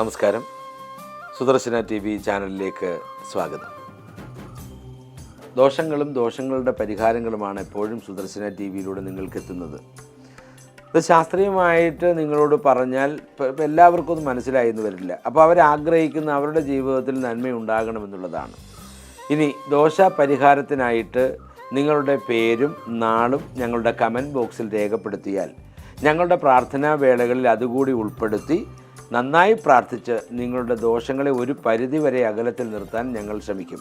നമസ്കാരം. Sudarshana T V ചാനലിലേക്ക് സ്വാഗതം. ദോഷങ്ങളും ദോഷങ്ങളുടെ പരിഹാരങ്ങളുമാണ് എപ്പോഴും സുദർശന ടി വിയിലൂടെ നിങ്ങൾക്ക് എത്തുന്നത് ഇത് ശാസ്ത്രീയമായിട്ട് നിങ്ങളോട് പറഞ്ഞാൽ എല്ലാവർക്കും ഒന്നും മനസ്സിലായി എന്ന് വരില്ല. അപ്പോൾ അവരാഗ്രഹിക്കുന്ന അവരുടെ ജീവിതത്തിൽ നന്മ ഉണ്ടാകണമെന്നുള്ളതാണ്. ഇനി ദോഷ പരിഹാരത്തിനായിട്ട് നിങ്ങളുടെ പേരും നാളും ഞങ്ങളുടെ കമന്റ് ബോക്സിൽ രേഖപ്പെടുത്തിയാൽ ഞങ്ങളുടെ പ്രാർത്ഥനാ വേളകളിൽ അതുകൂടി ഉൾപ്പെടുത്തി നന്നായി പ്രാർത്ഥിച്ച് നിങ്ങളുടെ ദോഷങ്ങളെ ഒരു പരിധിവരെ അകലത്തിൽ നിർത്താൻ ഞങ്ങൾ ശ്രമിക്കും.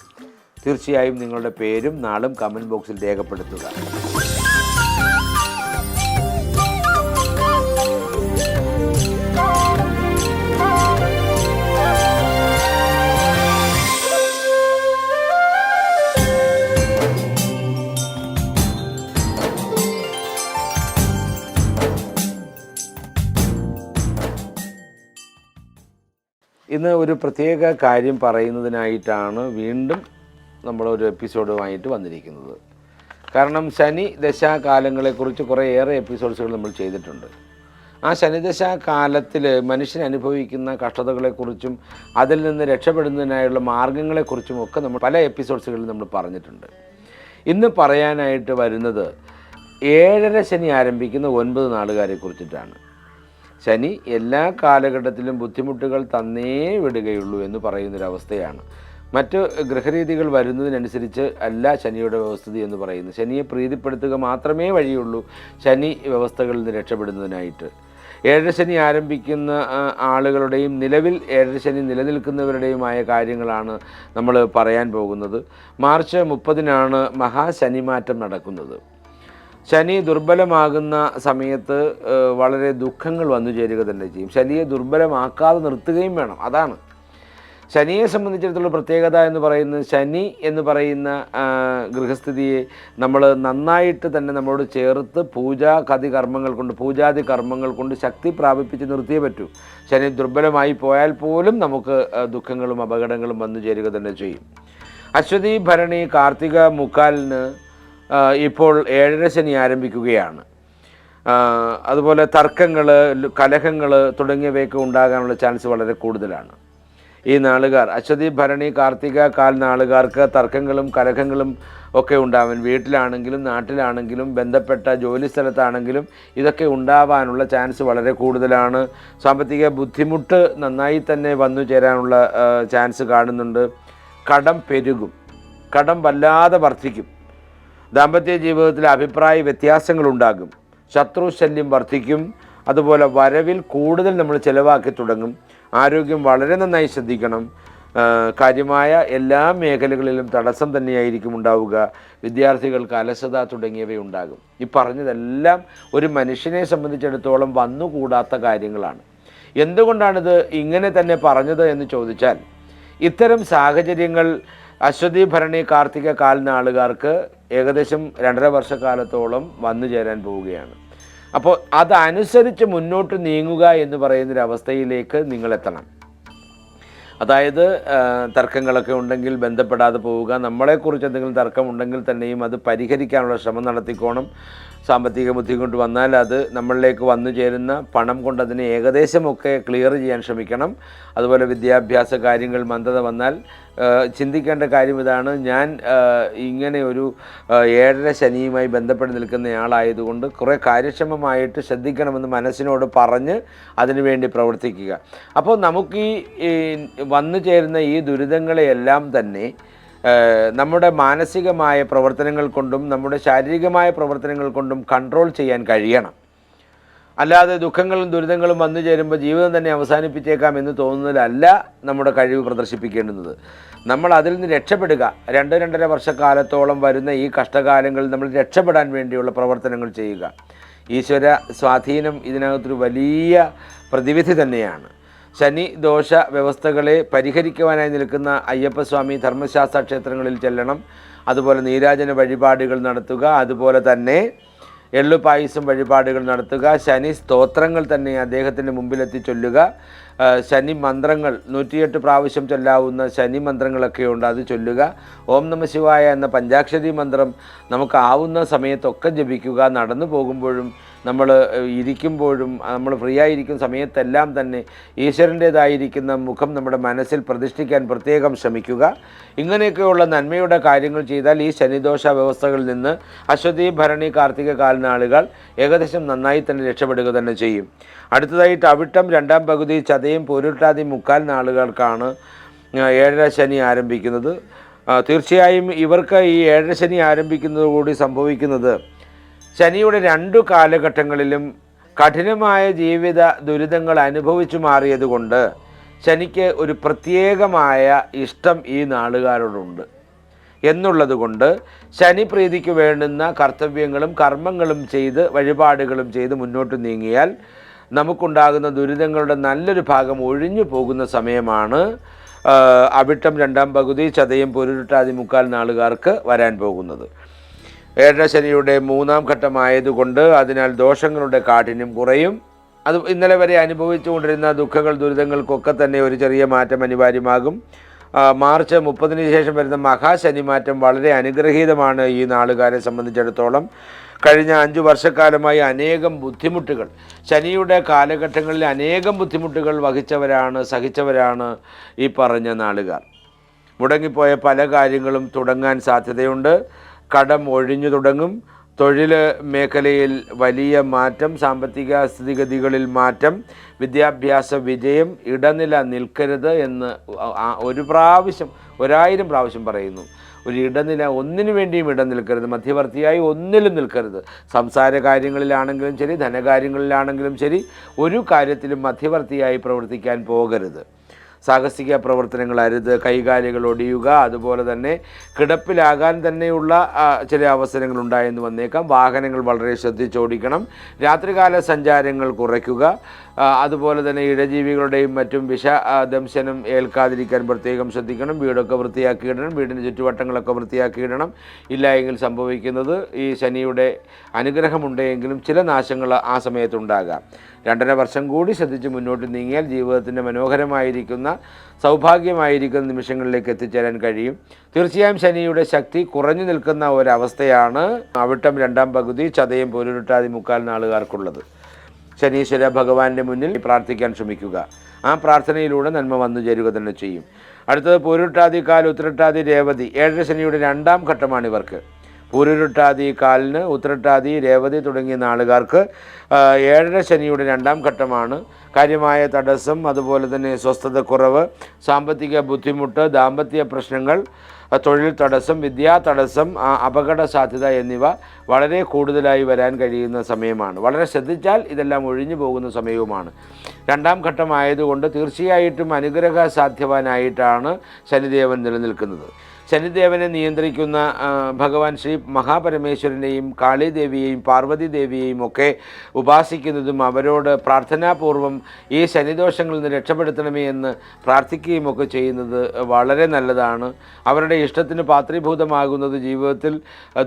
തീർച്ചയായും നിങ്ങളുടെ പേരും നാളും കമന്റ് ബോക്സിൽ രേഖപ്പെടുത്തുക. ഇന്ന് ഒരു പ്രത്യേക കാര്യം പറയുന്നതിനായിട്ടാണ് വീണ്ടും നമ്മളൊരു എപ്പിസോഡുമായിട്ട് വന്നിരിക്കുന്നത്. കാരണം ശനി ദശാകാലങ്ങളെക്കുറിച്ച് കുറേയേറെ എപ്പിസോഡ്സുകൾ നമ്മൾ ചെയ്തിട്ടുണ്ട്. ആ ശനിദശാ കാലത്തിൽ മനുഷ്യൻ അനുഭവിക്കുന്ന കഷ്ടതകളെക്കുറിച്ചും അതിൽ നിന്ന് രക്ഷപ്പെടുന്നതിനായുള്ള മാർഗങ്ങളെക്കുറിച്ചും ഒക്കെ നമ്മൾ പല എപ്പിസോഡ്സുകളിൽ നമ്മൾ പറഞ്ഞിട്ടുണ്ട്. ഇന്ന് പറയാനായിട്ട് വരുന്നത് ഏഴര ശനി ആരംഭിക്കുന്ന ഒൻപത് നാളുകാരെ കുറിച്ചിട്ടാണ് ശനി എല്ലാ കാലഘട്ടത്തിലും ബുദ്ധിമുട്ടുകൾ തന്നേ വിടുകയുള്ളൂ എന്ന് പറയുന്നൊരവസ്ഥയാണ്. മറ്റ് ഗ്രഹരീതികൾ വരുന്നതിനനുസരിച്ച് അല്ല ശനിയുടെ വ്യവസ്ഥിതി എന്ന് പറയുന്നത്. ശനിയെ പ്രീതിപ്പെടുത്തുക മാത്രമേ വഴിയുള്ളൂ ശനി വ്യവസ്ഥകളിൽ നിന്ന് രക്ഷപ്പെടുന്നതിനായിട്ട്. ഏഴര ശനി ആരംഭിക്കുന്ന ആളുകളുടെയും നിലവിൽ ഏഴര ശനി നിലനിൽക്കുന്നവരുടെയുമായ കാര്യങ്ങളാണ് നമ്മൾ പറയാൻ പോകുന്നത്. മാർച്ച് മുപ്പതിനാണ് മഹാശനിമാറ്റം നടക്കുന്നത്. ശനി ദുർബലമാകുന്ന സമയത്ത് വളരെ ദുഃഖങ്ങൾ വന്നു ചേരുക തന്നെ ചെയ്യും. ശനിയെ ദുർബലമാക്കാതെ നിർത്തുകയും വേണം. അതാണ്. ശനിയെ സംബന്ധിച്ചിടത്തോളം പ്രത്യേകത എന്ന് പറയുന്നത് ശനി എന്ന് പറയുന്ന ഗൃഹസ്ഥിതിയെ നമ്മൾ നന്നായിട്ട് തന്നെ നമ്മളോട് ചേർത്ത് പൂജാ കതി കർമ്മങ്ങൾ കൊണ്ട് പൂജാതി കർമ്മങ്ങൾ കൊണ്ട് ശക്തി പ്രാപിപ്പിച്ച് നിർത്തിയേ പറ്റൂ. ശനി ദുർബലമായി പോയാൽ പോലും നമുക്ക് ദുഃഖങ്ങളും അപകടങ്ങളും വന്നു ചേരുക തന്നെ ചെയ്യും. അശ്വതി ഭരണി കാർത്തിക മുക്കാലിന് ഇപ്പോൾ ഏഴര ശനി ആരംഭിക്കുകയാണ്. അതുപോലെ തർക്കങ്ങൾ കലഹങ്ങൾ തുടങ്ങിയവയൊക്കെ ഉണ്ടാകാനുള്ള ചാൻസ് വളരെ കൂടുതലാണ്. ഈ നാളുകാർ അശ്വതി ഭരണി കാർത്തിക കാൽ നാളുകാർക്ക് തർക്കങ്ങളും കലഹങ്ങളും ഒക്കെ ഉണ്ടാവാൻ വീട്ടിലാണെങ്കിലും നാട്ടിലാണെങ്കിലും ബന്ധപ്പെട്ട ജോലി സ്ഥലത്താണെങ്കിലും ഇതൊക്കെ ഉണ്ടാവാനുള്ള ചാൻസ് വളരെ കൂടുതലാണ്. സാമ്പത്തിക ബുദ്ധിമുട്ട് നന്നായി തന്നെ വന്നു ചേരാനുള്ള ചാൻസ് കാണുന്നുണ്ട്. കടം പെരുകും. കടം വല്ലാതെ വർദ്ധിക്കും. ദാമ്പത്യ ജീവിതത്തിൽ അഭിപ്രായ വ്യത്യാസങ്ങളുണ്ടാകും. ശത്രു ശല്യം വർദ്ധിക്കും. അതുപോലെ വരവിൽ കൂടുതൽ നമ്മൾ ചിലവാക്കി തുടങ്ങും. ആരോഗ്യം വളരെ നന്നായി ശ്രദ്ധിക്കണം. കാര്യമായ എല്ലാ മേഖലകളിലും തടസ്സം തന്നെയായിരിക്കും ഉണ്ടാവുക. വിദ്യാർത്ഥികൾക്ക് അലസത തുടങ്ങിയവയുണ്ടാകും. ഈ പറഞ്ഞതെല്ലാം ഒരു മനുഷ്യനെ സംബന്ധിച്ചിടത്തോളം വന്നുകൂടാത്ത കാര്യങ്ങളാണ്. എന്തുകൊണ്ടാണിത് ഇങ്ങനെ തന്നെ പറഞ്ഞത് എന്ന് ചോദിച്ചാൽ ഇത്തരം സാഹചര്യങ്ങൾ അശ്വതി ഭരണി കാർത്തിക കാലിനാളുകാർക്ക് ഏകദേശം രണ്ടര വർഷക്കാലത്തോളം വന്നു ചേരാൻ പോവുകയാണ്. അപ്പോൾ അതനുസരിച്ച് മുന്നോട്ട് നീങ്ങുക എന്ന് പറയുന്നൊരവസ്ഥയിലേക്ക് നിങ്ങളെത്തണം. അതായത് തർക്കങ്ങളൊക്കെ ഉണ്ടെങ്കിൽ ബന്ധപ്പെടാതെ പോവുക. നമ്മളെക്കുറിച്ച് എന്തെങ്കിലും തർക്കമുണ്ടെങ്കിൽ തന്നെയും അത് പരിഹരിക്കാനുള്ള ശ്രമം നടത്തിക്കോണം. സാമ്പത്തിക ബുദ്ധിമുട്ട് വന്നാൽ അത് നമ്മളിലേക്ക് വന്നു ചേരുന്ന പണം കൊണ്ട് അതിനെ ഏകദേശമൊക്കെ ക്ലിയർ ചെയ്യാൻ ശ്രമിക്കണം. അതുപോലെ വിദ്യാഭ്യാസ കാര്യങ്ങൾ മന്ദത വന്നാൽ ചിന്തിക്കേണ്ട കാര്യം ഇതാണ്. ഞാൻ ഇങ്ങനെ ഒരു ഏഴര ശനിയുമായി ബന്ധപ്പെട്ട് നിൽക്കുന്നയാളായതുകൊണ്ട് കുറേ കാര്യക്ഷമമായിട്ട് ശ്രദ്ധിക്കണമെന്ന് മനസ്സിനോട് പറഞ്ഞ് അതിനുവേണ്ടി പ്രവർത്തിക്കുക. അപ്പോൾ നമുക്ക് ഈ വന്നു ചേരുന്ന ഈ ദുരിതങ്ങളെയെല്ലാം തന്നെ നമ്മുടെ മാനസികമായ പ്രവർത്തനങ്ങൾ കൊണ്ടും നമ്മുടെ ശാരീരികമായ പ്രവർത്തനങ്ങൾ കൊണ്ടും കൺട്രോൾ ചെയ്യാൻ കഴിയണം. അല്ലാതെ ദുഃഖങ്ങളും ദുരിതങ്ങളും വന്നു ചേരുമ്പോൾ ജീവിതം തന്നെ അവസാനിപ്പിച്ചേക്കാം എന്ന് തോന്നുന്നതിലല്ല നമ്മുടെ കഴിവ് പ്രദർശിപ്പിക്കേണ്ടുന്നത്. നമ്മൾ അതിൽ നിന്ന് രക്ഷപ്പെടുക. രണ്ട് രണ്ടര വർഷക്കാലത്തോളം വരുന്ന ഈ കഷ്ടകാലങ്ങളിൽ നമ്മൾ രക്ഷപ്പെടാൻ വേണ്ടിയുള്ള പ്രവർത്തനങ്ങൾ ചെയ്യുക. ഈശ്വര സ്വാധീനം ഇതിനകത്തൊരു വലിയ പ്രതിവിധി തന്നെയാണ്. ശനി ദോഷ വ്യവസ്ഥകളെ പരിഹരിക്കുവാനായി നിൽക്കുന്ന അയ്യപ്പസ്വാമി ധർമ്മശാസ്ത്ര ക്ഷേത്രങ്ങളിൽ ചെല്ലണം. അതുപോലെ നീരാജന വഴിപാടുകൾ നടത്തുക. അതുപോലെ തന്നെ എള്ളു പായസം വഴിപാടുകൾ നടത്തുക. ശനി സ്തോത്രങ്ങൾ തന്നെ അദ്ദേഹത്തിന്റെ മുമ്പിലെത്തി ചൊല്ലുക. ശനി മന്ത്രങ്ങൾ നൂറ്റിയെട്ട് പ്രാവശ്യം ചൊല്ലാവുന്ന ശനി മന്ത്രങ്ങളൊക്കെ ഉണ്ട് അത് ചൊല്ലുക. ഓം നമ ശിവായ എന്ന പഞ്ചാക്ഷരി മന്ത്രം നമുക്ക് ആവുന്ന സമയത്തൊക്കെ ജപിക്കുക. നടന്നു പോകുമ്പോഴും നമ്മൾ ഇരിക്കുമ്പോഴും നമ്മൾ ഫ്രീ ആയിരിക്കുന്ന സമയത്തെല്ലാം തന്നെ ഈശ്വരന്റേതായിരിക്കുന്ന മുഖം നമ്മുടെ മനസ്സിൽ പ്രതിഷ്ഠിക്കാൻ പ്രത്യേകം ശ്രമിക്കുക. ഇങ്ങനെയൊക്കെയുള്ള നന്മയുടെ കാര്യങ്ങൾ ചെയ്താൽ ഈ ശനിദോഷ വ്യവസ്ഥകളിൽ നിന്ന് അശ്വതി ഭരണി കാർത്തിക കാൽനാളുകൾ ഏകദേശം നന്നായി തന്നെ രക്ഷപ്പെടുക തന്നെ ചെയ്യും. അടുത്തതായിട്ട് അവിട്ടം രണ്ടാം പകുതി ചതയും പൊരുട്ടാതി മുക്കാൽ നാളുകൾക്കാണ് ഏഴര ശനി ആരംഭിക്കുന്നത്. തീർച്ചയായും ഇവർക്ക് ഈ ഏഴര ശനി ആരംഭിക്കുന്നതോടുകൂടി സംഭവിക്കുന്നത് ശനിയുടെ രണ്ടു കാലഘട്ടങ്ങളിലും കഠിനമായ ജീവിത ദുരിതങ്ങൾ അനുഭവിച്ചു മാറിയതുകൊണ്ട് ശനിക്ക് ഒരു പ്രത്യേകമായ ഇഷ്ടം ഈ നാളുകാരോടുണ്ട്. എന്നുള്ളത് കൊണ്ട് ശനി പ്രീതിക്ക് വേണ്ടുന്ന കർത്തവ്യങ്ങളും കർമ്മങ്ങളും ചെയ്ത് വഴിപാടുകളും ചെയ്ത് മുന്നോട്ട് നീങ്ങിയാൽ നമുക്കുണ്ടാകുന്ന ദുരിതങ്ങളുടെ നല്ലൊരു ഭാഗം ഒഴിഞ്ഞു പോകുന്ന സമയമാണ് അവിട്ടം രണ്ടാം പകുതി ചതയം പൊരുട്ടാതി മുക്കാൽ നാളുകാർക്ക് വരാൻ പോകുന്നത്. ഏഴര ശനിയുടെ മൂന്നാം ഘട്ടമായതുകൊണ്ട് അതിനാൽ ദോഷങ്ങളുടെ കാഠിന്യം കുറയും. അത് ഇന്നലെ വരെ അനുഭവിച്ചുകൊണ്ടിരുന്ന ദുഃഖങ്ങൾ ദുരിതങ്ങൾക്കൊക്കെ തന്നെ ഒരു ചെറിയ മാറ്റം അനിവാര്യമാകും. മാർച്ച് മുപ്പതിന് ശേഷം വരുന്ന മഹാശനി മാറ്റം വളരെ അനുഗ്രഹീതമാണ് ഈ നാളുകാരെ സംബന്ധിച്ചിടത്തോളം. കഴിഞ്ഞ അഞ്ച് വർഷക്കാലമായി അനേകം ബുദ്ധിമുട്ടുകൾ ശനിയുടെ കാലഘട്ടങ്ങളിൽ അനേകം ബുദ്ധിമുട്ടുകൾ വഹിച്ചവരാണ് സഹിച്ചവരാണ് ഈ പറഞ്ഞ നാളുകാർ. മുടങ്ങിപ്പോയ പല കാര്യങ്ങളും തുടങ്ങാൻ സാധ്യതയുണ്ട്. കടം ഒഴിഞ്ഞു തുടങ്ങും. തൊഴിൽ മേഖലയിൽ വലിയ മാറ്റം സാമ്പത്തിക സ്ഥിതിഗതികളിൽ മാറ്റം വിദ്യാഭ്യാസ വിജയം ഇടനില നിൽക്കരുത് എന്ന് ഒരു പ്രാവശ്യം ഒരായിരം പ്രാവശ്യം പറയുന്നു. ഒരു ഇടനില ഒന്നിനു വേണ്ടിയും ഇടം നിൽക്കരുത് മധ്യവർത്തിയായി ഒന്നിലും നിൽക്കരുത്. സംസാര കാര്യങ്ങളിലാണെങ്കിലും ശരി ധനകാര്യങ്ങളിലാണെങ്കിലും ശരി ഒരു കാര്യത്തിലും മധ്യവർത്തിയായി പ്രവർത്തിക്കാൻ പോകരുത്. സാഹസിക പ്രവർത്തനങ്ങൾ അരുത് കൈകാലികൾ ഒടിയുക അതുപോലെ തന്നെ കിടപ്പിലാകാൻ തന്നെയുള്ള ചില അവസരങ്ങൾ ഉണ്ടായെന്ന് വന്നേക്കാം. വാഹനങ്ങൾ വളരെ ശ്രദ്ധിച്ചോടിക്കണം. രാത്രികാല സഞ്ചാരങ്ങൾ കുറയ്ക്കുക. അതുപോലെ തന്നെ ഇഴജീവികളുടെയും മറ്റും വിഷ ദംശനം ഏൽക്കാതിരിക്കാൻ പ്രത്യേകം ശ്രദ്ധിക്കണം. വീടൊക്കെ വൃത്തിയാക്കിയിടണം. വീടിന്റെ ചുറ്റുവട്ടങ്ങളൊക്കെ വൃത്തിയാക്കിയിടണം. ഇല്ല എങ്കിൽ സംഭവിക്കുന്നത് ഈ ശനിയുടെ അനുഗ്രഹമുണ്ടെങ്കിലും ചില നാശങ്ങൾ ആ സമയത്തുണ്ടാകാം. രണ്ടര വർഷം കൂടി ശ്രദ്ധിച്ച് മുന്നോട്ട് നീങ്ങിയാൽ ജീവിതത്തിന്റെ മനോഹരമായിരിക്കുന്ന സൗഭാഗ്യമായിരിക്കുന്ന നിമിഷങ്ങളിലേക്ക് എത്തിച്ചേരാൻ കഴിയും. തീർച്ചയായും ശനിയുടെ ശക്തി കുറഞ്ഞു നിൽക്കുന്ന ഒരവസ്ഥയാണ് അവിട്ടം രണ്ടാം പകുതി ചതയം പോരുരുട്ടാതി മുക്കാൽ നാളുകാർക്കുള്ളത്. ശനീശ്വര ഭഗവാന്റെ മുന്നിൽ പ്രാർത്ഥിക്കാൻ ശ്രമിക്കുക. ആ പ്രാർത്ഥനയിലൂടെ നന്മ വന്നു ചേരുക തന്നെ ചെയ്യും. അടുത്തത് പൂരുട്ടാതി കാൽ ഉത്തരട്ടാതി രേവതി. ഏഴര ശനിയുടെ രണ്ടാം ഘട്ടമാണ് ഇവർക്ക്. പൂരുരുട്ടാതി കാലിന് ഉത്തരട്ടാതി രേവതി തുടങ്ങിയ നാളുകാർക്ക് ഏഴര ശനിയുടെ രണ്ടാം ഘട്ടമാണ്. കാര്യമായ തടസ്സം അതുപോലെ തന്നെ സ്വസ്ഥതക്കുറവ് സാമ്പത്തിക ബുദ്ധിമുട്ട് ദാമ്പത്യ പ്രശ്നങ്ങൾ തൊഴിൽ തടസ്സം വിദ്യാ തടസ്സം അപകട സാധ്യത എന്നിവ വളരെ കൂടുതലായി വരാൻ കഴിയുന്ന സമയമാണ്. വളരെ ശ്രദ്ധിച്ചാൽ ഇതെല്ലാം ഒഴിഞ്ഞു പോകുന്ന സമയവുമാണ്. രണ്ടാം ഘട്ടമായതുകൊണ്ട് തീർച്ചയായിട്ടും അനുഗ്രഹ സാധ്യവാനായിട്ടാണ് ശനിദേവൻ നിലനിൽക്കുന്നത്. ശനിദേവനെ നിയന്ത്രിക്കുന്ന ഭഗവാൻ ശ്രീ മഹാപരമേശ്വരനെയും കാളിദേവിയെയും പാർവതിദേവിയെയും ഒക്കെ ഉപാസിക്കുന്നതും അവരോട് പ്രാർത്ഥനാപൂർവം ഈ ശനിദോഷങ്ങളിൽ നിന്ന് രക്ഷപ്പെടുത്തണമേ എന്ന് പ്രാർത്ഥിക്കുകയും ഒക്കെ ചെയ്യുന്നത് വളരെ നല്ലതാണ്. അവരുടെ ഇഷ്ടത്തിന് പാത്രീഭൂതമാകുന്നത് ജീവിതത്തിൽ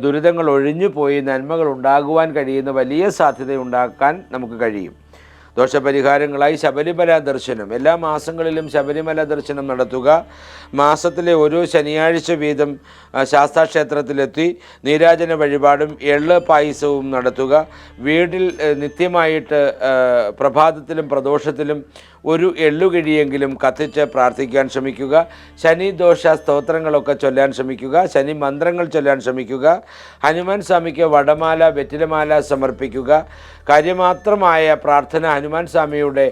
ദുരിതങ്ങൾ ഒഴിഞ്ഞു പോയി നന്മകൾ ഉണ്ടാകുവാൻ കഴിയുന്ന വലിയ സാധ്യത ഉണ്ടാക്കാൻ നമുക്ക് കഴിയും. ദോഷപരിഹാരങ്ങളായി ശബരിമല ദർശനം. എല്ലാ മാസങ്ങളിലും ശബരിമല ദർശനം നടത്തുക. മാസത്തിലെ ഓരോ ശനിയാഴ്ച വീതം ശാസ്താക്ഷേത്രത്തിലെത്തി നീരാജന വഴിപാടും എള്ള് പായസവും നടത്തുക. വീട്ടിൽ നിത്യമായിട്ട് പ്രഭാതത്തിലും പ്രദോഷത്തിലും ഒരു എള്ളുകിഴിയെങ്കിലും കത്തിച്ച് പ്രാർത്ഥിക്കാൻ ശ്രമിക്കുക. ശനി ദോഷ സ്തോത്രങ്ങളൊക്കെ ചൊല്ലാൻ ശ്രമിക്കുക. ശനി മന്ത്രങ്ങൾ ചൊല്ലാൻ ശ്രമിക്കുക. ഹനുമാൻ സ്വാമിക്ക് വടമാല വെറ്റിലമാല സമർപ്പിക്കുക. കാര്യമാത്രമായ പ്രാർത്ഥന ഹനുമാൻ സ്വാമിയുടെ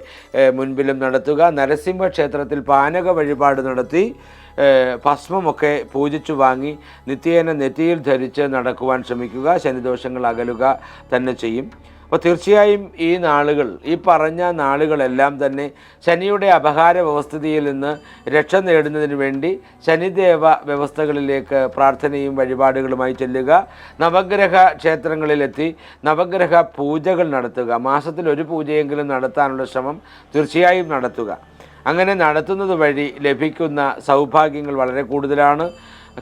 മുൻപിലും നടത്തുക. നരസിംഹ ക്ഷേത്രത്തിൽ പാനക വഴിപാട് നടത്തി ഭസ്മമൊക്കെ പൂജിച്ചു വാങ്ങി നിത്യേന നെറ്റിയിൽ ധരിച്ച് നടക്കുവാൻ ശ്രമിക്കുക. ശനിദോഷങ്ങൾ അകലുക തന്നെ ചെയ്യും. അപ്പോൾ തീർച്ചയായും ഈ നാളുകൾ ഈ പറഞ്ഞ നാളുകളെല്ലാം തന്നെ ശനിയുടെ അപഹാര വ്യവസ്ഥിതിയിൽ നിന്ന് രക്ഷ നേടുന്നതിന് വേണ്ടി ശനിദേവ വ്യവസ്ഥകളിലേക്ക് പ്രാർത്ഥനയും വഴിപാടുകളുമായി ചെല്ലുക നവഗ്രഹ ക്ഷേത്രങ്ങളിലെത്തി നവഗ്രഹ പൂജകൾ നടത്തുക മാസത്തിൽ ഒരു പൂജയെങ്കിലും നടത്താനുള്ള ശ്രമം തീർച്ചയായും നടത്തുക. അങ്ങനെ നടത്തുന്നത് വഴി ലഭിക്കുന്ന സൗഭാഗ്യങ്ങൾ വളരെ കൂടുതലാണ്.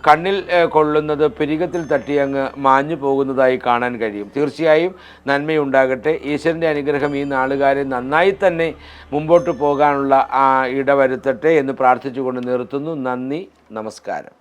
കണ്ണിൽ കൊള്ളുന്നത് പിരികത്തിൽ തട്ടി അങ്ങ് മാഞ്ഞു പോകുന്നതായി കാണാൻ കഴിയും. തീർച്ചയായും നന്മയുണ്ടാകട്ടെ. ഈശ്വരന്റെ അനുഗ്രഹം ഈ നാളുകാരെ നന്നായി തന്നെ മുമ്പോട്ട് പോകാനുള്ള ഇടവരുത്തട്ടെ എന്ന് പ്രാർത്ഥിച്ചുകൊണ്ട് നിർത്തുന്നു. നന്ദി നമസ്കാരം.